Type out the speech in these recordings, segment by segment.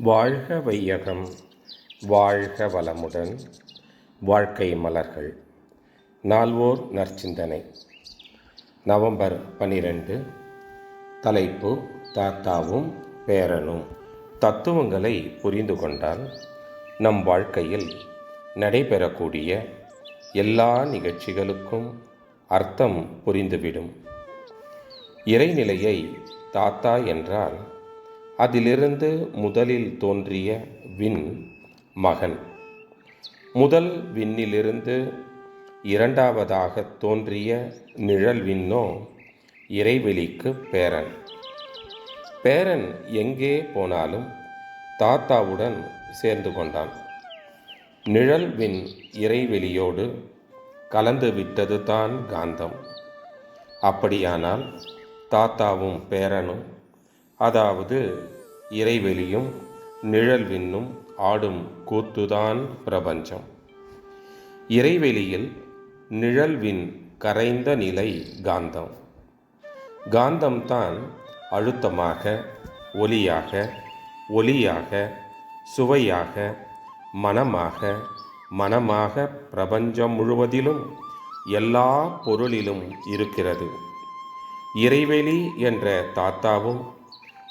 வாழ்க வையகம் வாழ்க வளமுடன். வாழ்க்கை மலர்கள். நால்வோர் நற்சிந்தனை. நவம்பர் பன்னிரெண்டு தலைப்பு தாத்தாவும் பேரனும். தத்துவங்களை புரிந்து கொண்டால் நம் வாழ்க்கையில் நடைபெறக்கூடிய எல்லா நிகழ்ச்சிகளுக்கும் அர்த்தம் புரிந்துவிடும். இறைநிலையை தாத்தா என்றால் அதிலிருந்து முதலில் தோன்றிய விண் மகன். முதல் விண்ணிலிருந்து இரண்டாவதாக தோன்றிய நிழல் விண்ணோ இறைவெளிக்கு பேரன். பேரன் எங்கே போனாலும் தாத்தாவுடன் சேர்ந்து கொண்டான். நிழல் விண் இறைவெளியோடு கலந்து விட்டது தான் காந்தம். அப்படியானால் தாத்தாவும் பேரனும் அதாவது இறைவெளியும் நிழல் விண்ணும் ஆடும் கூத்துதான் பிரபஞ்சம். இறைவெளியில் நிழல்வின் கரைந்த நிலை காந்தம். காந்தம்தான் அழுத்தமாக ஒலியாக ஒலியாக சுவையாக மனமாக மனமாக பிரபஞ்சம் முழுவதிலும் எல்லா பொருளிலும் இருக்கிறது. இறைவெளி என்ற தாத்தாவும்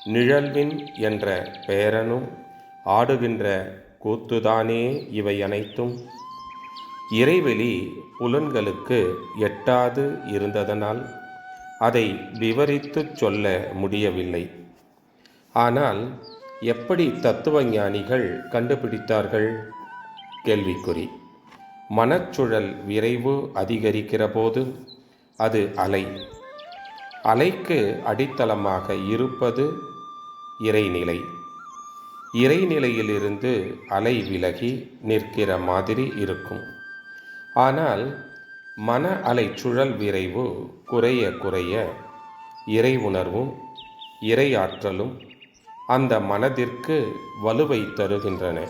நிழல்வின் என்ற பேரனும் ஆடுகின்ற கூத்துதானே இவை அனைத்தும்? இறைவெளி புலன்களுக்கு எட்டாது இருந்ததனால் அதை விவரித்துச் சொல்ல முடியவில்லை. ஆனால் எப்படி தத்துவ ஞானிகள் கண்டுபிடித்தார்கள்? கேள்விக்குறி. மனச்சுழல் விரைவு அதிகரிக்கிற போது அது அலை. அலைக்கு அடித்தளமாக இருப்பது இறைநிலை. இறைநிலையிலிருந்து அலை விலகி நிற்கிற மாதிரி இருக்கும். ஆனால் மன அலை சுழல் விரைவு குறைய குறைய இறை உணர்வும் இறை ஆற்றலும் அந்த மனதிற்கு வலுவை தருகின்றன.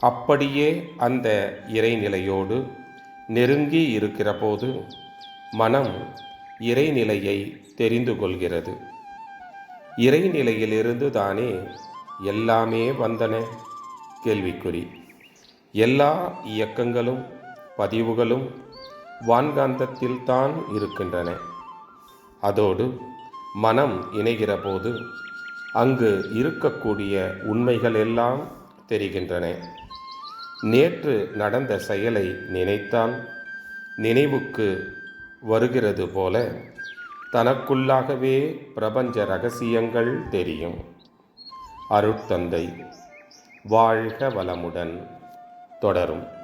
அப்படியே அந்த இறைநிலையோடு நெருங்கி இருக்கிற போது மனம் இறைநிலையை தெரிந்து கொள்கிறது. இறைநிலையிலிருந்து தானே எல்லாமே வந்தன? கேள்விக்குறி. எல்லா இயக்கங்களும் பதிவுகளும் வான்காந்தத்தில் தான் இருக்கின்றன. அதோடு மனம் இணைகிற போது அங்கு இருக்கக்கூடிய உண்மைகள் எல்லாம் தெரிகின்றன. நேற்று நடந்த செயலை நினைத்தால் நினைவுக்கு வருகிறது போல தனக்குள்ளாகவே பிரபஞ்ச ரகசியங்கள் தெரியும். அருட்தந்தை வாழ்க வளமுடன் தொடரும்.